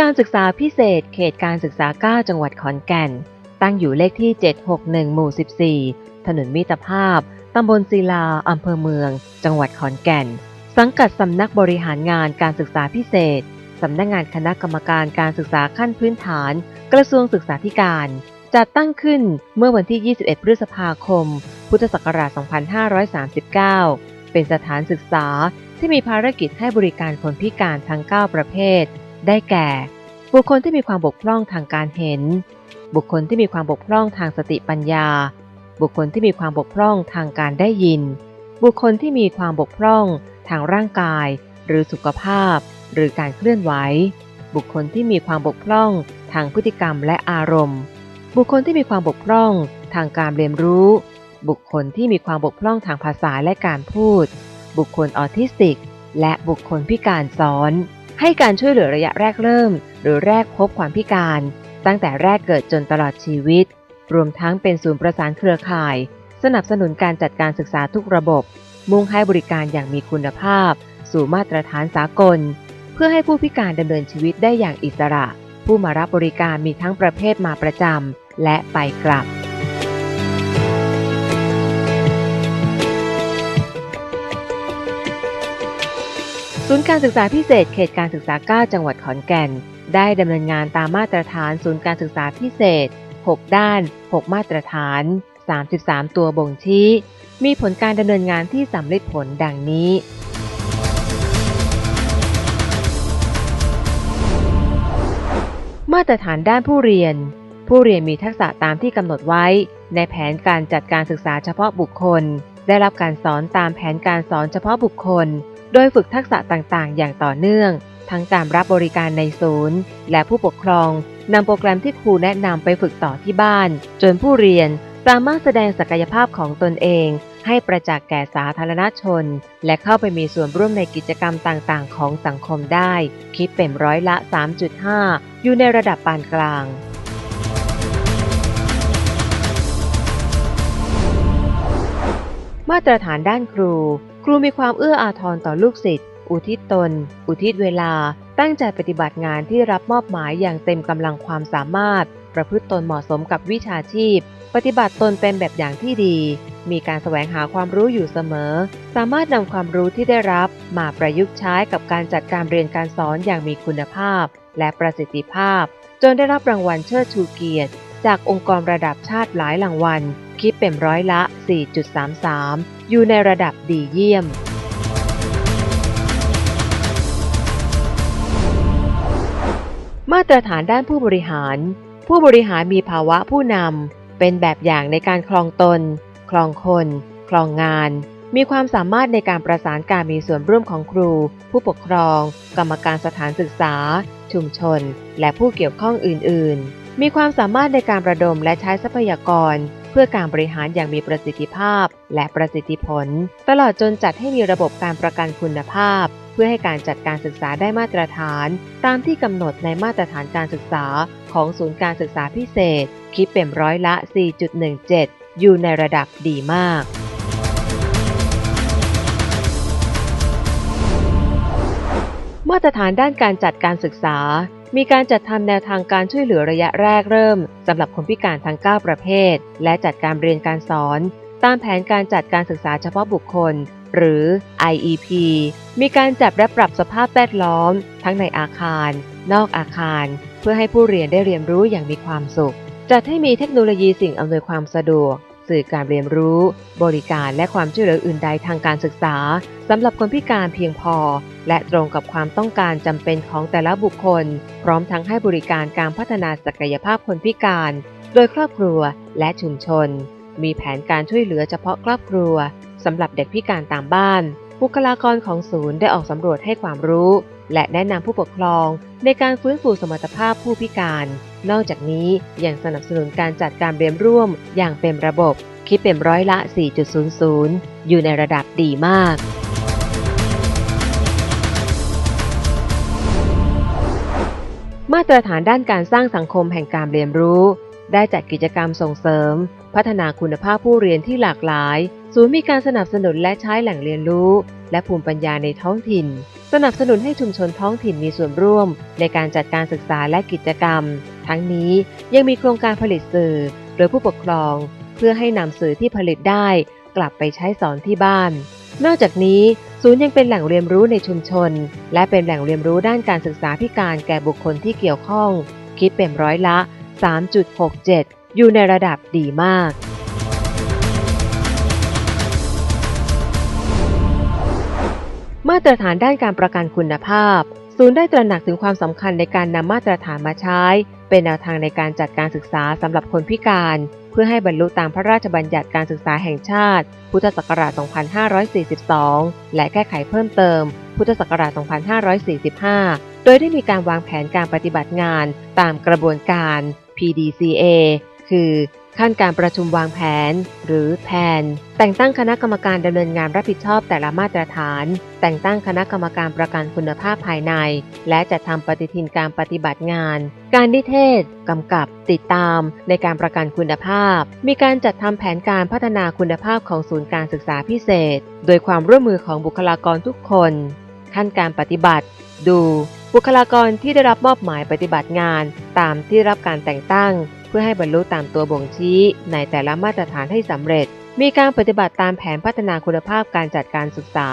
การศึกษาพิเศษ เขตการศึกษา 9 จังหวัดขอนแก่น ตั้งอยู่เลขที่ 761 หมู่ 14 ถนนมิตรภาพ ตำบลศิลา อำเภอเมือง จังหวัดขอนแก่น สังกัดสำนักบริหารงานการศึกษาพิเศษ สำนักงานคณะกรรมการการศึกษาขั้นพื้นฐาน กระทรวงศึกษาธิการ จัดตั้งขึ้นเมื่อวันที่ 21 พฤษภาคม พุทธศักราช 2539 เป็นสถานศึกษาที่มีภารกิจให้บริการคนพิการทั้ง 9 ประเภท ได้แก่ บุคคลที่มีความบกพร่องทางการเห็น บุคคลที่มีความบกพร่องทางสติปัญญา บุคคลที่มีความบกพร่องทางการได้ยิน บุคคลที่มีความบกพร่องทางร่างกาย หรือสุขภาพ หรือการเคลื่อนไหว บุคคลที่มีความบกพร่องทางพฤติกรรมและอารมณ์ บุคคลที่มีความบกพร่องทางการเรียนรู้ บุคคลที่มีความบกพร่องทางภาษาและการพูด บุคคลออทิสติก และบุคคลพิการซ้อน ให้การช่วยเหลือระยะแรกเริ่ม หรือแรกพบความพิการ ตั้งแต่แรกเกิดจนตลอดชีวิต รวมทั้งเป็นศูนย์ประสานเครือข่าย สนับสนุนการจัดการศึกษาทุกระบบ มุ่งให้บริการอย่างมีคุณภาพ สู่มาตรฐานสากล เพื่อให้ผู้พิการดำเนินชีวิตได้อย่างอิสระ ผู้มารับบริการมีทั้งประเภทมาประจำและไปกลับ ศูนย์การศึกษาพิเศษเขตการศึกษา 9 จังหวัดขอนแก่น ได้ดำเนินงานตามมาตรฐานศูนย์การศึกษาพิเศษ 6 ด้าน 6 มาตรฐาน 33 ตัวบ่งชี้ มีผลการดำเนินงานที่สำเร็จผลดังนี้ มาตรฐานด้านผู้เรียน ผู้เรียนมีทักษะตามที่กำหนดไว้ ในแผนการจัดการศึกษาเฉพาะบุคคล ได้รับการสอนตามแผนการสอนเฉพาะบุคคล โดยฝึกทักษะต่างๆ อย่างต่อเนื่อง ทั้งการรับบริการในศูนย์ และผู้ปกครองนำโปรแกรมที่ครูแนะนำไปฝึกต่อที่บ้าน จนผู้เรียนสามารถแสดงศักยภาพของตนเอง ให้ประจักษ์แก่สาธารณชน และเข้าไปมีส่วนร่วมในกิจกรรมต่างๆ ของสังคมได้ คิดเป็นร้อยละ 3.5 อยู่ในระดับปานกลางมาตรฐานด้านครูครูมีความเอื้ออาทรต่อลูกศิษย์ อุทิศตน อุทิศเวลา ตั้งใจปฏิบัติงานที่รับมอบหมายอย่างเต็มกำลังความสามารถ ประพฤติตนเหมาะสมกับวิชาชีพ ปฏิบัติตนเป็นแบบอย่างที่ดี มีการแสวงหาความรู้อยู่เสมอ สามารถนำความรู้ที่ได้รับมาประยุกต์ใช้กับการจัดการเรียนการสอนอย่างมีคุณภาพ และประสิทธิภาพ จนได้รับรางวัลเชิดชูเกียรติ จากองค์กรระดับชาติหลายรางวัล คิดเป็นร้อยละ 4.33 อยู่ในระดับดีเยี่ยม มาตรฐานด้านผู้บริหาร ผู้บริหารมีภาวะผู้นำ เป็นแบบอย่างในการคลองตน คลองคน คลองงาน มีความสามารถในการประสานการมีส่วนร่วมของครู ผู้ปกครอง กรรมการสถานศึกษา ชุมชน และผู้เกี่ยวข้องอื่น ๆมีความสามารถในการระดมและใช้ทรัพยากร เพื่อการบริหารอย่างมีประสิทธิภาพ และประสิทธิผล ตลอดจนจัดให้มีระบบการประกันคุณภาพ เพื่อให้การจัดการศึกษาได้มาตรฐาน ตามที่กำหนดในมาตรฐานการศึกษาของศูนย์การศึกษาพิเศษ คิดเป็นร้อยละ 4.17 อยู่ในระดับดีมากมาตรฐานด้านการจัดการศึกษา มีการจัดทำแนวทางการช่วยเหลือระยะแรกเริ่มสำหรับคนพิการทั้ง 9 ประเภท และจัดการเรียนการสอน ตามแผนการจัดการศึกษาเฉพาะบุคคล หรือ IEP มีการจัดและปรับสภาพแวดล้อม ทั้งในอาคาร นอกอาคาร เพื่อให้ผู้เรียนได้เรียนรู้อย่างมีความสุข จัดให้มีเทคโนโลยีสิ่งอำนวยความสะดวก สื่อการเรียนรู้ บริการและความช่วยเหลืออื่นใดทางการศึกษาสำหรับคนพิการเพียงพอ และตรงกับความต้องการจำเป็นของแต่ละบุคคล พร้อมทั้งให้บริการการพัฒนาศักยภาพคนพิการ โดยครอบครัวและชุมชน มีแผนการช่วยเหลือเฉพาะครอบครัวสำหรับเด็กพิการตามบ้าน บุคลากรของศูนย์ได้ออกสำรวจให้ความรู้ และแนะนำผู้ปกครองในการฟื้นฟูสมรรถภาพผู้พิการ นอกจากนี้ยังสนับสนุนการจัดการเรียนร่วมอย่างเต็มระบบ คิดเป็นร้อยละ 4.00 อยู่ในระดับดีมากมาตรฐานด้านการสร้างสังคมแห่งการเรียนรู้ ได้จัดกิจกรรมส่งเสริม พัฒนาคุณภาพผู้เรียนที่หลากหลาย ศูนย์มีการสนับสนุนและใช้แหล่งเรียนรู้ และภูมิปัญญาในท้องถิ่น สนับสนุนให้ชุมชนท้องถิ่นมีส่วนร่วม ในการจัดการศึกษาและกิจกรรม ทั้งนี้ยังมีโครงการผลิตสื่อ โดยผู้ปกครอง เพื่อให้นำสื่อที่ผลิตได้ กลับไปใช้สอนที่บ้าน นอกจากนี้ ศูนย์ยังเป็นแหล่งเรียนรู้ในชุมชน และเป็นแหล่งเรียนรู้ด้านการศึกษาพิการแก่บุคคลที่เกี่ยวข้อง คิดเป็นร้อยละ 3.67 อยู่ในระดับดีมาก มาตรฐานด้านการประกันคุณภาพ ศูนย์ได้ตระหนักถึงความสำคัญในการนำมาตรฐานมาใช้ เป็นแนวทางในการจัดการศึกษาสำหรับคนพิการ เพื่อให้บรรลุตามพระราชบัญญัติการศึกษาแห่งชาติ พุทธศักราช 2542 และแก้ไขเพิ่มเติม พุทธศักราช 2545 โดยได้มีการวางแผนการปฏิบัติงานตามกระบวนการ PDCA คือ ขั้นการประชุมวางแผน หรือแผน แต่งตั้งคณะกรรมการดำเนินงานรับผิดชอบแต่ละมาตรฐาน แต่งตั้งคณะกรรมการประกันคุณภาพภายใน และจัดทำปฏิทินการปฏิบัติงาน การนิเทศกำกับ ติดตาม ในการประกันคุณภาพ มีการจัดทำแผนการพัฒนาคุณภาพของศูนย์การศึกษาพิเศษ โดยความร่วมมือของบุคลากรทุกคน ขั้นการปฏิบัติ ดูบุคลากรที่ได้รับมอบหมายปฏิบัติงาน ตามที่รับการแต่งตั้ง เพื่อให้บรรลุตามตัวบ่งชี้ในแต่ละมาตรฐานให้สำเร็จ มีการปฏิบัติตามแผนพัฒนาคุณภาพการจัดการศึกษา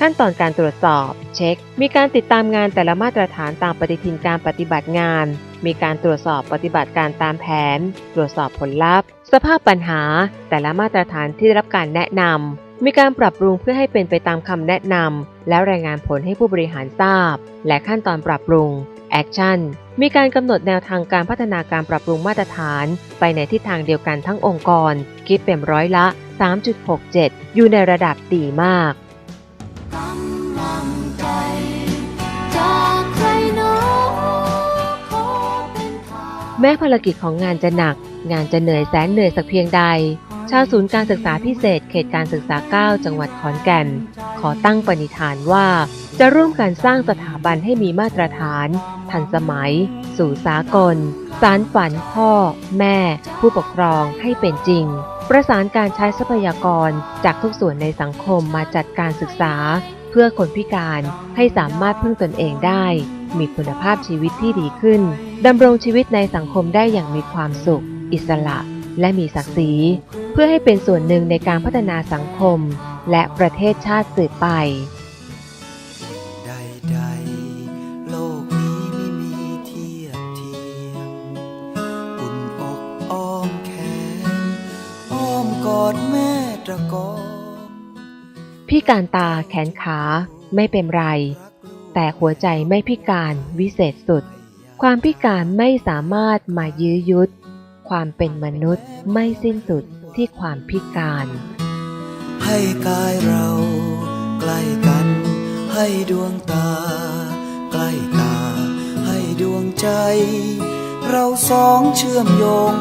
ขั้นตอนการตรวจสอบ เช็ค มีการติดตามงานแต่ละมาตรฐานตามปฏิทินการปฏิบัติงาน มีการตรวจสอบปฏิบัติการตามแผน ตรวจสอบผลลัพธ์ สภาพปัญหา แต่ละมาตรฐานที่ได้รับการแนะนำมีการปรับปรุงเพื่อให้เป็นไปตามคำแนะนำและรายงานผลให้ผู้บริหารทราบ และขั้นตอนปรับปรุง แอคชั่นมีการกำหนดแนวทางการพัฒนาการปรับปรุงมาตรฐาน ไปในทิศทางเดียวกันทั้งองค์กร คิดเป็นร้อยละ 3.67 อยู่ในระดับดีมากแม้ภารกิจของงานจะหนัก งานจะเหนื่อยแสนเหนื่อยสักเพียงใด ชาวศูนย์การศึกษาพิเศษ เขตการศึกษา 9 จังหวัดขอนแก่น ขอตั้งปณิธานว่า จะร่วมกันสร้างสถาบันให้มีมาตรฐาน ทันสมัย สู่สากล สารฝันพ่อ แม่ ผู้ปกครองให้เป็นจริง ประสานการใช้ทรัพยากรจากทุกส่วนในสังคมมาจัดการศึกษา เพื่อคนพิการให้สามารถพึ่งตนเองได้ มีคุณภาพชีวิตที่ดีขึ้นดำรงชีวิตในสังคมได้อย่างมีความสุข อิสระ และมีศักดิ์ศรีเพื่อให้เป็นส่วนหนึ่งในการพัฒนาสังคม และประเทศชาติสืบไป กอดแม่ตระกอมพิการตาแขนขาไม่เป็นไร แต่หัวใจไม่พิการวิเศษสุด ความพิการไม่สามารถมายื้อยุด ความเป็นมนุษย์ไม่สิ้นสุดที่ความพิการ ให้กายเราใกล้กัน ให้ดวงตา ใกล้ตา ให้ดวงใจ เราสองเชื่อมโยง